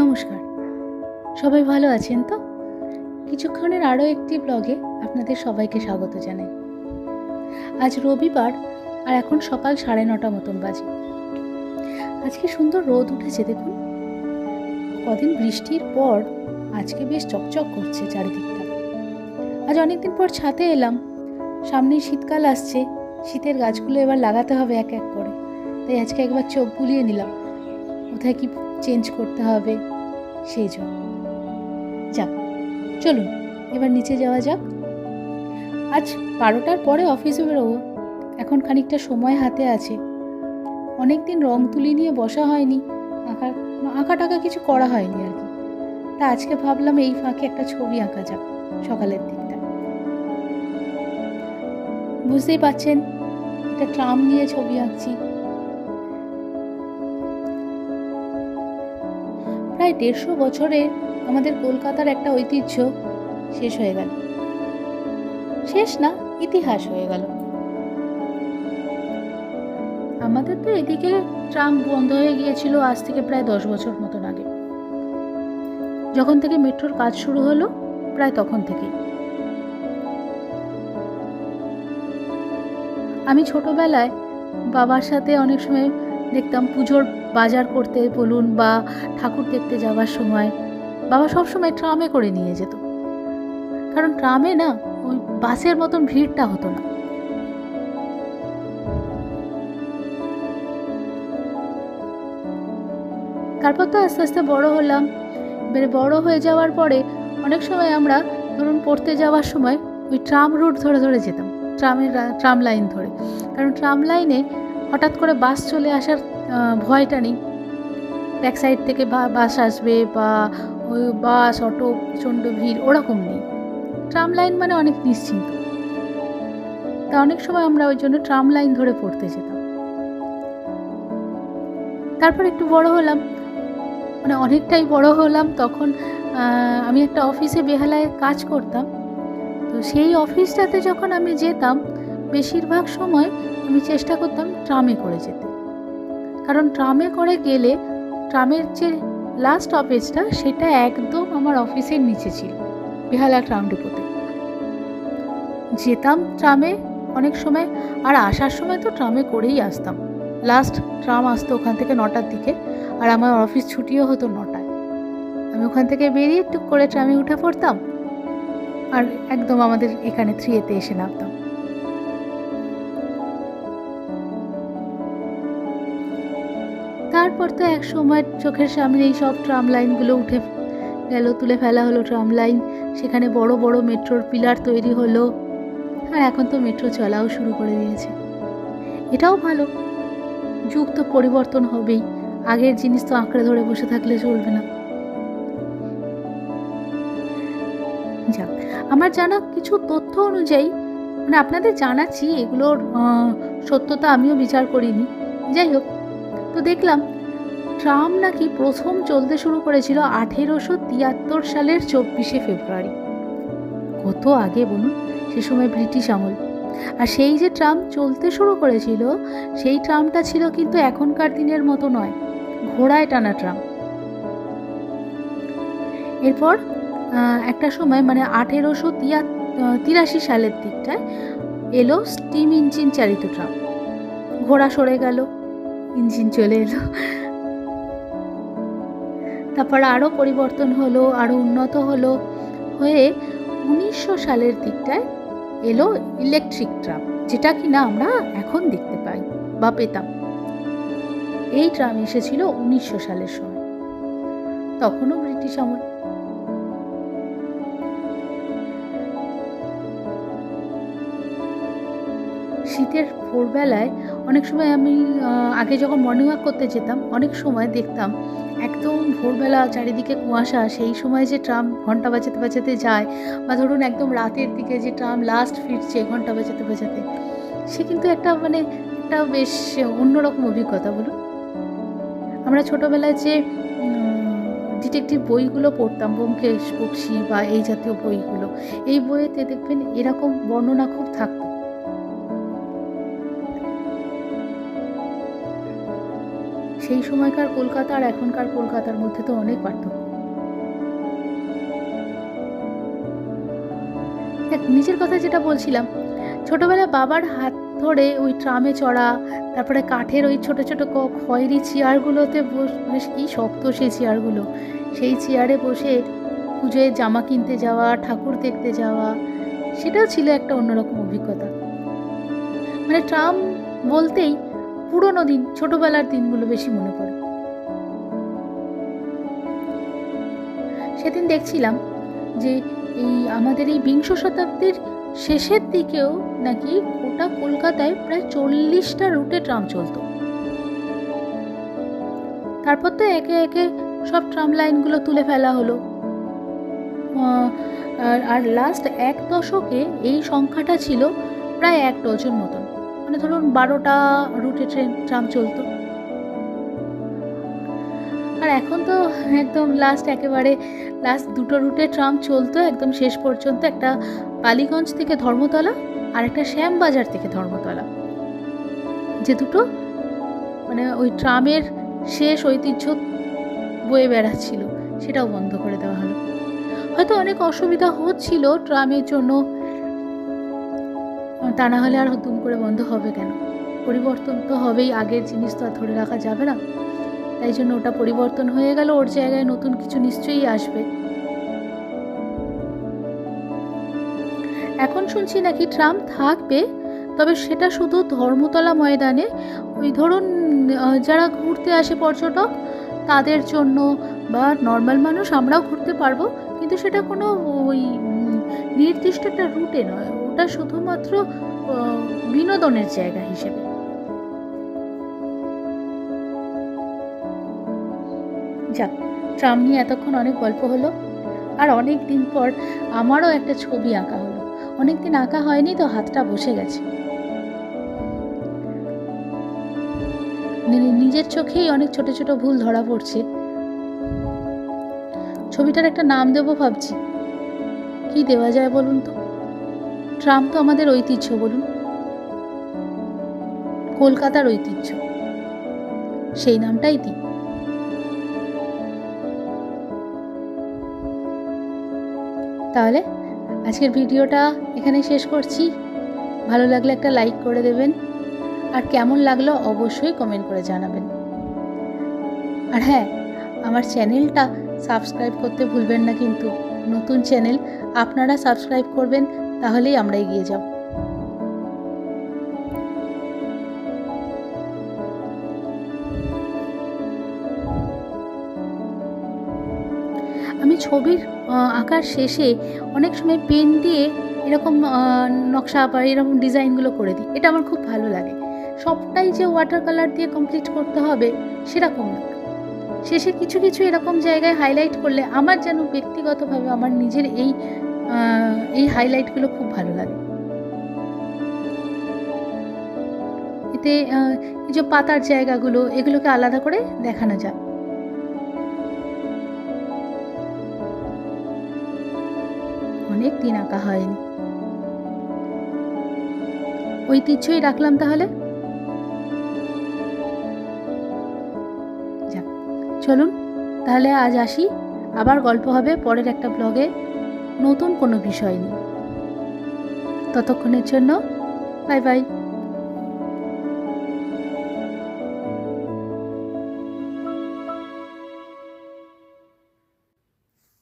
নমস্কার। সবাই ভালো আছেন তো? কিছুক্ষণের আরও একটি ব্লগে আপনাদের সবাইকে স্বাগত জানাই। আজ রবিবার আর এখন সকাল সাড়ে নটা মতন বাজে। আজকে সুন্দর রোদ উঠেছে দেখুন। কদিন বৃষ্টির পর আজকে বেশ চকচক করছে চারিদিকটা। আজ অনেকদিন পর ছাতে এলাম। সামনেই শীতকাল আসছে। শীতের গাছগুলো এবার লাগাতে হবে এক এক করে। তাই আজকে একবার চোখ বুলিয়ে নিলাম। কোথায় কি চেঞ্জ করতে হবে। সেই জন্য। যাক, চলুন, এবার নিচে যাওয়া যাক। আজ বারোটার পরে অফিসে বেরোবো। এখন খানিকটা সময় হাতে আছে। অনেক দিন রং তুলি নিয়ে বসা হয়নি। আঁকা আঁকা টাকা কিছু করা হয়নি আর কি। তা আজকে ভাবলাম এই ফাঁকে একটা ছবি আঁকা যাক সকালের দিকটা। বুঝতেই পারছেন, একটা ট্রাম নিয়ে ছবি আঁকছি। প্রায় দেড়শো বছরে আমাদের কলকাতার একটা ঐতিহ্য শেষ হয়ে গেল। শেষ না, ইতিহাস হয়ে গেল। আমাদের তো এদিকে ট্রাম বন্ধ হয়ে গিয়েছিল আজ থেকে প্রায় দশ বছর মতন আগে। যখন থেকে মেট্রোর কাজ শুরু হলো, প্রায় তখন থেকেই। আমি ছোটবেলায় বাবার সাথে অনেক সময় দেখতাম পুজোর বাজার করতে বলুন বা ঠাকুর দেখতে যাওয়ার সময় বাবা সব সময় ট্রামে করে নিয়ে যেত। কারণ ট্রামে না, ওই বাসের মতন ভিড়টা হতো না। তারপর তো আস্তে আস্তে বড় হলাম। বড় হয়ে যাওয়ার পরে অনেক সময় আমরা ধরুন পড়তে যাওয়ার সময় ওই ট্রাম রুট ধরে ধরে যেতাম। ট্রামের ট্রাম লাইন ধরে। কারণ ট্রাম লাইনে হঠাৎ করে বাস চলে আসার ভয়টা নেই। ব্যাক সাইড থেকে বাস আসবে বা বাস, অটো, প্রচণ্ড ভিড়, ওরকম নেই। ট্রাম লাইন মানে অনেক নিশ্চিন্ত। তা অনেক সময় আমরা ওই জন্য ট্রাম লাইন ধরে পড়তে যেতাম। তারপর একটু বড় হলাম। মানে অনেকটাই বড় হলাম, তখন আমি একটা অফিসে বেহালায় কাজ করতাম। তো সেই অফিসটাতে যখন আমি যেতাম বেশিরভাগ সময় আমি চেষ্টা করতাম ট্রামে করে যেতে। কারণ ট্রামে করে গেলে ট্রামের যে লাস্ট অফিসটা সেটা একদম আমার অফিসের নিচে ছিল, বেহালা ট্রাম ডিপোতে। যেতাম ট্রামে অনেক সময়, আর আসার সময় তো ট্রামে করেই আসতাম। লাস্ট ট্রাম আসতো ওখান থেকে নটার দিকে, আর আমার অফিস ছুটিও হতো নটায়। আমি ওখান থেকে বেরিয়ে টুক করে ট্রামে উঠে পড়তাম, আর একদম আমাদের এখানে থ্রিয়েতে এসে নামতাম। তারপর তো এক সময় চোখের সামনে এই সব ট্রাম লাইনগুলো উঠে গেল, তুলে ফেলা হলো ট্রাম লাইন সেখানে বড় বড় মেট্রোর পিলার তৈরি হলো আর এখন তো মেট্রো চলাও শুরু করে দিয়েছে। এটাও ভালো। যুগ তো পরিবর্তন হবেই, আগের জিনিস তো আঁকড়ে ধরে বসে থাকলে চলবে না। যাক, আমার জানা কিছু তথ্য অনুযায়ী মানে আপনাদের জানাচ্ছি, এগুলোর সত্যতা আমিও বিচার করিনি। যাই হোক তো দেখলাম ট্রাম নাকি প্রথম চলতে শুরু করেছিল আঠেরোশো তিয়াত্তর সালের চব্বিশে ফেব্রুয়ারি। কত আগে বলুন? সে সময় ব্রিটিশ আমল। আর সেই যে ট্রাম চলতে শুরু করেছিল, সেই ট্রামটা ছিল কিন্তু এখনকার দিনের মতো নয়, ঘোড়ায় টানা ট্রাম। এরপর একটা সময় মানে আঠেরোশো তিরাশি সালের দিকটায় এলো স্টিম ইঞ্জিন চালিত ট্রাম। ঘোড়া সরে গেল। ইঞ্জিন চলে এলো। তারপর আরও পরিবর্তন হলো আরও উন্নত হলো, হয়ে উনিশশো সালের দিকটায় এলো ইলেকট্রিক ট্রাম যেটা কি না আমরা এখন দেখতে পাই বা পেতাম। এই ট্রাম এসেছিল উনিশশো সালের সময়। তখনও ব্রিটিশ আমল শীতের ভোরবেলায় অনেক সময় আমি আগে যখন মর্নিং ওয়াক করতে যেতাম, অনেক সময় দেখতাম একদম ভোরবেলা চারিদিকে কুয়াশা, সেই সময় যে ট্রাম ঘণ্টা বাজাতে বাজাতে যায় বা ধরুন একদম রাতের দিকে যে ট্রাম লাস্ট ফিরছে ঘণ্টা বাজাতে বাজাতে, সে কিন্তু একটা মানে একটা বেশ অন্যরকম অভিজ্ঞতা বলুন। আমরা ছোটোবেলায় যে ডিটেকটিভ বইগুলো পড়তাম, ব্যোমকেশ বক্সি বা এই জাতীয় বইগুলো, এই বইয়েতে দেখবেন এরকম বর্ণনা খুব থাকতো। সেই সময়কার কলকাতা আর এখনকার কলকাতার মধ্যে তো অনেক পার্থক্য। নিজের কথা যেটা বলছিলাম, ছোটবেলায় বাবার হাত ধরে ওই ট্রামে চড়া, তারপরে কাঠের ওই ছোট ছোট খয়েরি চেয়ারগুলোতে বস মানে কি শক্ত সেই চেয়ারগুলো। সেই চেয়ারে বসে পুজোয় জামা কিনতে যাওয়া, ঠাকুর দেখতে যাওয়া, সেটাও ছিল একটা অন্যরকম অভিজ্ঞতা। মানে ট্রাম বলতেই পুরোনো দিন, ছোটবেলার দিনগুলো বেশি মনে পড়ে। সেদিন দেখছিলাম যে এই আমাদের এই বিংশ শতাব্দীর শেষের দিকেও নাকি গোটা কলকাতায় প্রায় চল্লিশটা রুটে ট্রাম চলতো। তারপর তো একে একে সব ট্রাম লাইনগুলো তুলে ফেলা হলো। আর- লাস্ট এক দশকে এই সংখ্যাটা ছিল প্রায় এক ডজন মতন মানে ধরুন বারোটা রুটে ট্রেন ট্রাম চলতো। আর এখন তো একদম লাস্ট একেবারে লাস্ট দুটো রুটে ট্রাম চলতো একদম শেষ পর্যন্ত একটা বালিগঞ্জ থেকে ধর্মতলা আর একটা শ্যামবাজার থেকে ধর্মতলা। যে দুটো মানে ওই ট্রামের শেষ ঐতিহ্য বয়ে বেড়াচ্ছিল, সেটাও বন্ধ করে দেওয়া হলো। হয়তো অনেক অসুবিধা হচ্ছিল ট্রামের জন্য তা না হলে আর হুতুম করে বন্ধ হবে কেন? পরিবর্তন তো হবেই, আগের জিনিস তো আর ধরে রাখা যাবে না। তাই জন্য ওটা পরিবর্তন হয়ে গেল, ওর জায়গায় নতুন কিছু নিশ্চয়ই আসবে। এখন শুনছি নাকি ট্রাম থাকবে, তবে সেটা শুধু ধর্মতলা ময়দানে। ওই ধরুন যারা ঘুরতে আসে পর্যটক, তাদের জন্য বা নর্মাল মানুষ, আমরাও ঘুরতে পারব। কিন্তু সেটা কোনো ওই নির্দিষ্ট একটা রুটে নয়। ওটা শুধুমাত্র বিনোদনের জায়গা হিসেবে। যাক, ট্রাম নিয়ে এতক্ষণ অনেক গল্প হলো, আর অনেক দিন পর আমারও একটা ছবি আঁকা হলো। অনেক দিন আঁকা হয়নি তো হাতটা বসে গেছে। নিজের চোখেই অনেক ছোট ছোট ভুল ধরা পড়ছে। ছবিটার একটা নাম দেবো ভাবছি। কি দেওয়া যায় বলুন তো? ট্রাম তো আমাদের ঐতিহ্য, বলুন। কলকাতার ঐতিহ্য। সেই নামটাই দিই তাহলে আজকের ভিডিওটা এখানে শেষ করছি। ভালো লাগলে একটা লাইক করে দেবেন। আর কেমন লাগল অবশ্যই কমেন্ট করে জানাবেন। আর হ্যাঁ আমার চ্যানেলটা সাবস্ক্রাইব করতে ভুলবেন না কিন্তু। নতুন চ্যানেল আপনারা সাবস্ক্রাইব করবেন তাহলেই আমরা এগিয়ে যাব। আমি ছবির আঁকার শেষে অনেক সময় পেন দিয়ে এরকম নকশা বা এরকম ডিজাইনগুলো করে দিই। এটা আমার খুব ভালো লাগে। সবটাই যে ওয়াটার কালার দিয়ে কমপ্লিট করতে হবে সেরকম না। শেষে কিছু কিছু এরকম জায়গায় হাইলাইট করলে আমার যেন ব্যক্তিগতভাবে, আমার নিজের এই এই হাইলাইটগুলো খুব ভালো লাগে। এতে এই যে পাতার জায়গাগুলো, এগুলোকে আলাদা করে দেখানো যায়। অনেক দিন আঁকা হয়নি। ঐতিহ্যই রাখলাম তাহলে। চলুন, তাহলে আজ আসি। আবার গল্প হবে পরের একটা ব্লগে। নতুন কোনো বিষয় নিয়ে। ততক্ষণের জন্য বাই বাই।